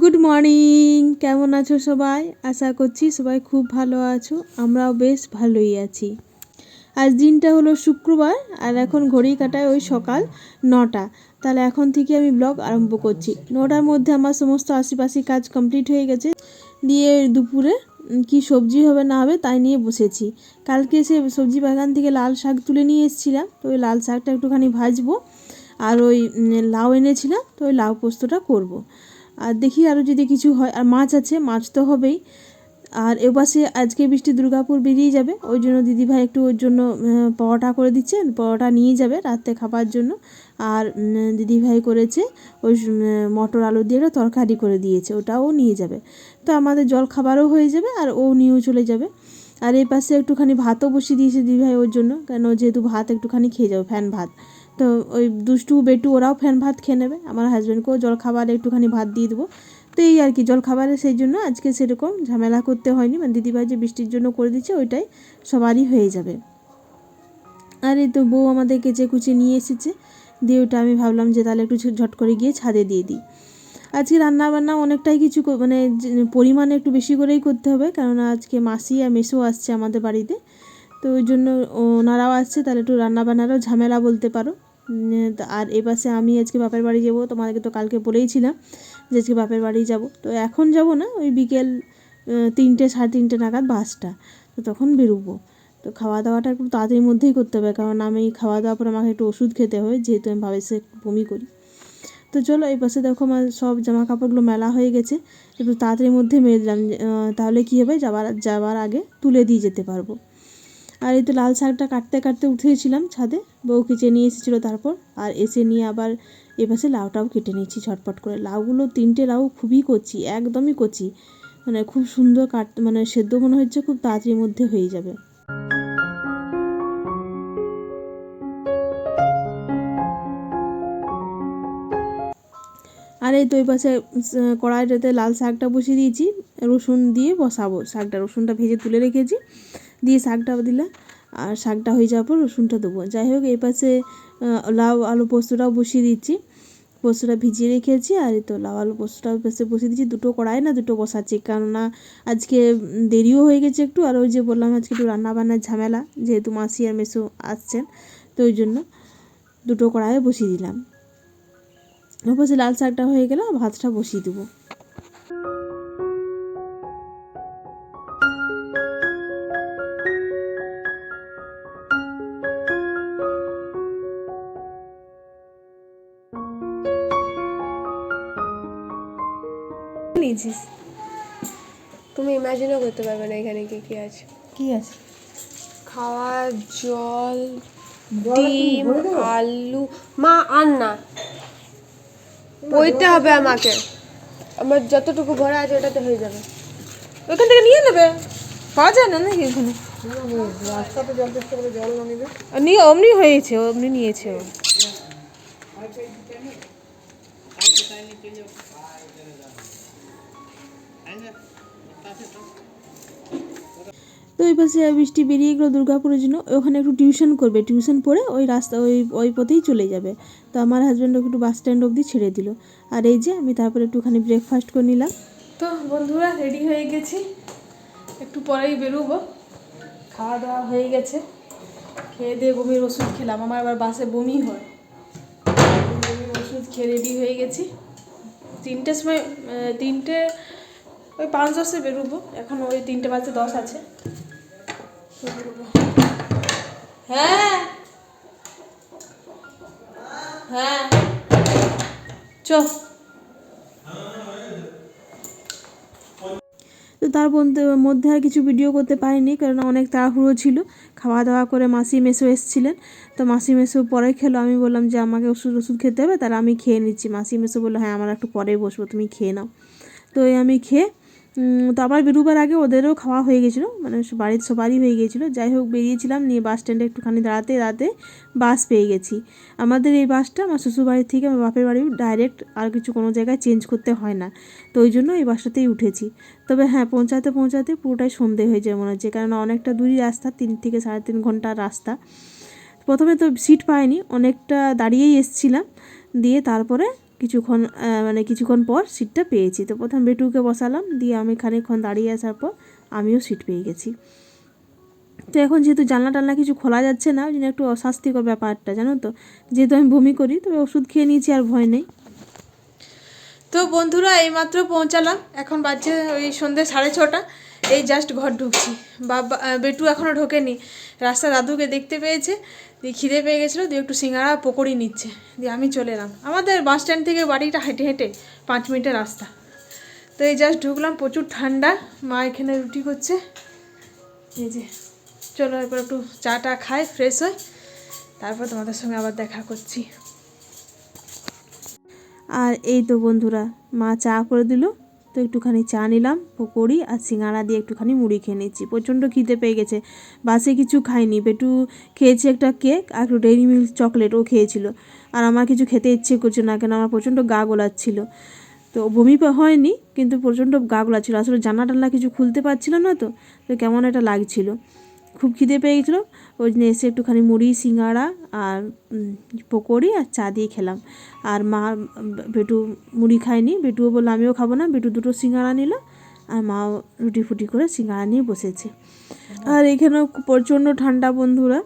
Good morning, কেমন আছো সবাই? আশা করছি সবাই খুব ভালো আছো, আমরাও বেশ ভালোই আছি। আজ দিনটা হলো শুক্রবার, আর এখন ঘড়ি কাটায় ওই সকাল নটা। তাহলে এখন থেকে আমি ব্লগ আরম্ভ করছি। নটার মধ্যে আমার সমস্ত আশেপাশে কাজ কমপ্লিট হয়ে গেছে। দিয়ে দুপুরে কি সবজি হবে না হবে তাই নিয়ে বসেছি কালকে সে সবজি বাগান থেকে লাল শাক তুলে নিয়ে এসেছিলাম, তো ওই লাল শাকটা একটুখানি ভাজবো আর ওই লাউ এনেছিলাম, তো ওই লাউ পোস্তটা করব। আর দেখি আরও যদি কিছু হয়, আর মাছ আছে, মাছ তো হবেই আর এপাশে আজকে বৃষ্টি দুর্গাপুর বেরিয়ে যাবে, ওই জন্য দিদিভাই একটু ওর জন্য পরোটা করে দিচ্ছেন, পরোটা নিয়ে যাবে রাত্রে খাবার জন্য। আর দিদিভাই করেছে, ওই মটর আলু দিয়ে একটা তরকারি করে দিয়েছে, ওটাও নিয়ে যাবে। তো আমাদের জল খাবারও হয়ে যাবে আর ও নিয়েও চলে যাবে। আর এই পাশে একটুখানি ভাতও বসিয়ে দিয়েছে দিদিভাই ওর জন্য, কেন যেহেতু ভাত একটুখানি খেয়ে যাবে, ফ্যান ভাত। তো ওই দুষ্টু বেটু ওরাও ফ্যান ভাত খেয়ে নেবে, আমার হাজব্যান্ডকেও জল খাবার একটুখানি ভাত দিয়ে দেবো। তো এই আর কি জল খাবারের সেই জন্য আজকে সেরকম ঝামেলা করতে হয়নি। মানে দিদিভাই যে বৃষ্টির জন্য করে দিচ্ছে, ওইটাই সবারই হয়ে যাবে। আর এই তো বউ আমাদের কেচে কুচে নিয়ে এসেছে, দিয়ে ওটা আমি ভাবলাম যে তাহলে একটু ঝট করে গিয়ে ছাদে দিয়ে দিই। আজকে রান্না বান্না অনেকটাই কিছু মানে পরিমাণে একটু বেশি করেই করতে হবে কারণ আজকে মাসি আর মেসো আসছে আমাদের বাড়িতে। তো ওই জন্য ওনারাও আসছে, তাহলে একটু রান্না বান্নারও ঝামেলা বলতে পারো। আর এপাশে আমি আজকে বাপের বাড়ি যাব, তোমাদেরকে তো কালকে বলেইছিলাম যে আজকে বাপের বাড়ি যাব। তো এখন যাব না, ওই বিকেল তিনটে, সাড়ে তিনটে নাগাদ বাসটা। তো তখন বেরোবো। তো খাওয়া দাওয়াটা একটু তাড়াতাড়ির মধ্যেই করতে হবে, কারণ আমি খাওয়া দাওয়ার পর আমাকে একটু ওষুধ খেতে হবে যেহেতু আমি ভাবে সে বমি করি। তো চলো, এই পাশে দেখো আমার সব জামা কাপড়গুলো মেলা হয়ে গেছে। একটু তাড়াতাড়ির মধ্যে মেললাম তাহলে কী হবে? যাবার যাওয়ার আগে তুলে দিয়ে যেতে পারব। আর এই তো লাল শাকটা কাটতে কাটতে উঠেছিলাম ছাদে। বউ কেচে নিয়ে এসেছিল তারপর। আর এসে নিয়ে আবার এপাশে লাউটাও কেটে নিয়েছি ঝটপট করে। লাউগুলো তিনটে লাউ খুবই কচি, একদমই কচি। মানে খুব সুন্দর কাট মানে সেদ্ধ মনে হচ্ছে খুব তাড়াতাড়ির মধ্যে হয়ে যাবে। আর এই তো ওই পাশে কড়াইটাতে লাল শাকটা বসিয়ে দিয়েছি। রসুন দিয়ে বসাবো। শাকটা রসুনটা ভেজে তুলে রেখেছি। দিয়ে শাকটা দিলাম আর শাকটা হয়ে যাওয়ার পর রসুনটা দেবো। যাই হোক, এই পাশে লাউ আলু পোস্তটাও বসিয়ে দিচ্ছি। পোস্তটা ভিজিয়ে রেখেছি আর তো লাউ আলু পোস্তটাও পাশে বসিয়ে দিচ্ছি। দুটো কড়াই না, দুটো বসাচ্ছি। কেননা আজকে দেরিও হয়ে গেছে একটু। আর ওই যে বললাম, আজকে একটু রান্না বান্নার ঝামেলা, যেহেতু মাসি আর মেসো আসছেন, তো ওই জন্য দুটো কড়াইয়ে বসিয়ে দিলাম। ওপাশে লাল শাকটা হয়ে গেলে ভাতটা বসিয়ে দেবো। নিয়েছিস? তুমি ইমাজিনও করতে পারবে না এখানে কি কি আছে। কি আছে? খাওয়া জল ডিম আলু মা আন না। বইতে হবে আমাকে। আমার যতটুকু ভরা আছে ওটাতে হয়ে যাবে। ওখান থেকে নিয়ে নেবে। পাওয়া যায় না নাকি এখানে? নিয়ে অমনি হয়েছে অমনি নিয়েছে ও। তো ওই পাশে বৃষ্টি বেরিয়ে গেলো দুর্গাপুরের জন্য। ওখানে একটু টিউশন করবে। টিউশন পড়ে ওই রাস্তা, ওই ওই পথেই চলে যাবে। তো আমার হাজব্যান্ড একটু বাস স্ট্যান্ড অবধি ছেড়ে দিল। আর এই যে আমি তারপরে একটুখানি ব্রেকফাস্ট করে নিলাম। তো বন্ধুরা রেডি হয়ে গেছি। একটু পরেই বেরোবো। খাওয়া দাওয়া হয়ে গেছে। খেয়ে দিয়ে বমির ওষুধ খেলাম। আমার আবার বাসে বমি হয়। বমির ওষুধ খেয়ে রেডি হয়ে গেছি। তিনটের সময় তিনটে ওই পাঁচ দশে বেরোবো। এখন ওই তিনটে বাজে দশ আছে। হ্যাঁ। হ্যাঁ। চ। তো তার মধ্যে আর কিছু ভিডিও করতে পারিনি কারণ অনেক তাড়াহুড়ো ছিল। খাওয়া দাওয়া করে মাসি মেসো এসেছিলেন। তো মাসি মেসো পরে খেলো। আমি বললাম যে, আমাকে ওষুধ ওষুধ খেতে হবে, তাহলে আমি খেয়ে নিচ্ছি। মাসি মেসো বলল হ্যাঁ আমার একটু পরে বসবো, তুমি খেয়ে নাও। তো আমি খেয়ে তো আবার বেরোবার আগে ওদেরও খাওয়া হয়ে গেছিল মানে বাড়ির সবারই হয়ে গেছিল। যাই হোক, বেরিয়েছিলাম, নিয়ে বাস স্ট্যান্ডে একটুখানি দাঁড়াতে দাঁড়াতে বাস পেয়ে গেছি। আমাদের এই বাসটা আমার শ্বশুরবাড়ির থেকে আমার বাপের বাড়ি ডাইরেক্ট আর কিছু কোনো জায়গায় চেঞ্জ করতে হয় না। তো ওই জন্য এই বাসটাতেই উঠেছি। তবে হ্যাঁ পৌঁছাতে পৌঁছাতে পুরোটাই সন্ধে হয়ে যায় মনে হচ্ছে কারণ অনেকটা দূরই রাস্তা, তিন থেকে সাড়ে তিন ঘণ্টার রাস্তা। প্রথমে তো সিট পাইনি, অনেকটা দাঁড়িয়েই এসছিলাম। দিয়ে তারপরে কিছুক্ষণ মানে কিছুক্ষণ পর সিটটা পেয়েছি। তো প্রথম বেটুকে বসালাম, দিয়ে আমি খানিকক্ষণ দাঁড়িয়ে আসার পর আমিও সিট পেয়ে গেছি। তো এখন যেহেতু জানলা টানলা কিছু খোলা যাচ্ছে না, ওই জন্য একটু অস্বাস্থ্যকর ব্যাপারটা, জানো তো? যেহেতু আমি বমি করি, তবে ওষুধ খেয়ে নিয়েছি আর ভয় নেই। তো বন্ধুরা, এইমাত্র পৌঁছালাম। এখন বাজছে ওই সন্ধ্যে সাড়ে ছটা। এই জাস্ট ঘর ঢুকছি। বাবা বেটু এখনও ঢোকেনি। রাস্তা দাদুকে দেখতে পেয়েছে, দিয়ে খিদে পেয়ে গেছিল, দিয়ে একটু সিঙ্গাড়া পকোড়ি নিচ্ছে। দিয়ে আমি চলে এলাম। আমাদের বাস স্ট্যান্ড থেকে বাড়িটা হেঁটে হেঁটে পাঁচ মিনিটের রাস্তা। তো এই জাস্ট ঢুকলাম, প্রচুর ঠান্ডা। মা এখানে রুটি করছে। এই যে, চলো এরপর একটু চা টা খাই ফ্রেশ হই। তারপর তোমাদের সঙ্গে আবার দেখা করছি। আর এই তো বন্ধুরা, মা চা করে দিল। তো একটুখানি চা নিলাম, পকোড়ি আর সিঙাড়া দিয়ে একটুখানি মুড়ি খেয়ে নিচ্ছি। প্রচণ্ড খিদে পেয়ে গেছে। বাসে কিছু খাইনি। বেটু খেয়েছি একটা কেক আর একটু ডেইরি মিল্ক চকলেট ও খেয়েছিল। আর আমার কিছু খেতে ইচ্ছে করছে না, কেন আমার প্রচণ্ড গা গোলাচ্ছিল। তো বমি হয়নি, কিন্তু প্রচণ্ড গা গোলাচ্ছিল। আসলে জানা টান্না কিছু খুলতে পারছিলাম না তো তো কেমন একটা লাগছিল। খুব খিদে পেয়ে গেছিল। ওই জন্য এসে একটুখানি মুড়ি, সিঙ্গাড়া আর পকোড়ি আর চা দিয়ে খেলাম। আর মা, বেটু মুড়ি খায়নি। বেটুও বলল, আমিও খাব না। বেটু দুটো সিঙ্গাড়া নিল আর মাও রুটি ফুটি করে সিঙ্গাড়া নিয়ে বসেছে। আর এখানেও প্রচণ্ড ঠান্ডা বন্ধুরা।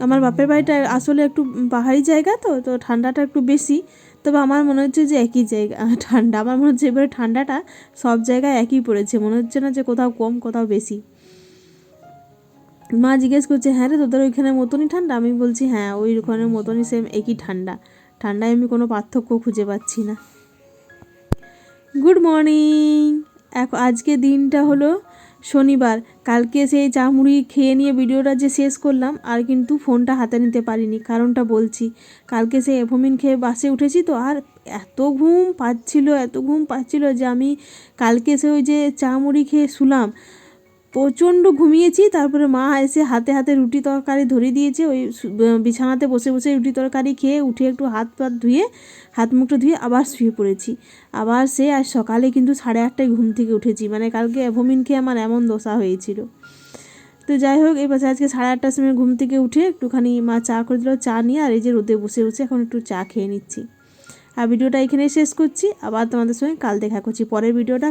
আমার বাপের বাড়িটা আসলে একটু পাহাড়ি জায়গা তো তো ঠান্ডাটা একটু বেশি। তবে আমার মনে হচ্ছে যে একই জায়গা। ঠান্ডা, আমার মনে হচ্ছে এবারে ঠান্ডাটা সব জায়গায় একই পড়েছে। মনে হচ্ছে না যে কোথাও কম, কোথাও বেশি। মা জিজ্ঞেস করছে হ্যাঁ রে, তোদের ওইখানে মতনই ঠান্ডা? আমি বলছি হ্যাঁ ওই ওখানের মতনই সেম একই ঠান্ডা। ঠান্ডায় আমি কোনো পার্থক্য খুঁজে পাচ্ছি না। গুড মর্নিং এখন আজকে দিনটা হলো শনিবার। কালকে সেই চা মুড়ি খেয়ে নিয়ে ভিডিওটা যে শেষ করলাম, আর কিন্তু ফোনটা হাতে নিতে পারিনি, কারণটা বলছি, কালকে সেই এভোমিন খেয়ে বাসে উঠেছি তো, আর এত ঘুম পাচ্ছিল, এত ঘুম পাচ্ছিল যে আমি কালকে সে ওই যে চা মুড়ি খেয়ে শুলাম প্রচণ্ড ঘুমিয়েছি, তারপরে মা এসে হাতে হাতে রুটি তরকারি ধরে দিয়েছে, ওই বিছানাতে বসে বসে রুটি তরকারি খেয়ে উঠে একটু হাত পাত ধুয়ে, হাত মুখটা ধুয়ে আবার শুয়ে পড়েছি। আবার সে আজ সকালে কিন্তু সাড়ে আটটায় ঘুম থেকে উঠেছি মানে কালকে অ্যাভোমিন খেয়ে আমার এমন দশা হয়েছিল। তো যাই হোক, এবার আজকে সাড়ে আটটার সময় ঘুম থেকে উঠে একটুখানি মা চা করে দিল, চা নিয়ে আর এই যে রোদে বসে বসে এখন একটু চা খেয়ে নিচ্ছি। আর ভিডিওটা এখানেই শেষ করছি, আবার তোমাদের সঙ্গে কাল দেখা করছি। পরের ভিডিওটা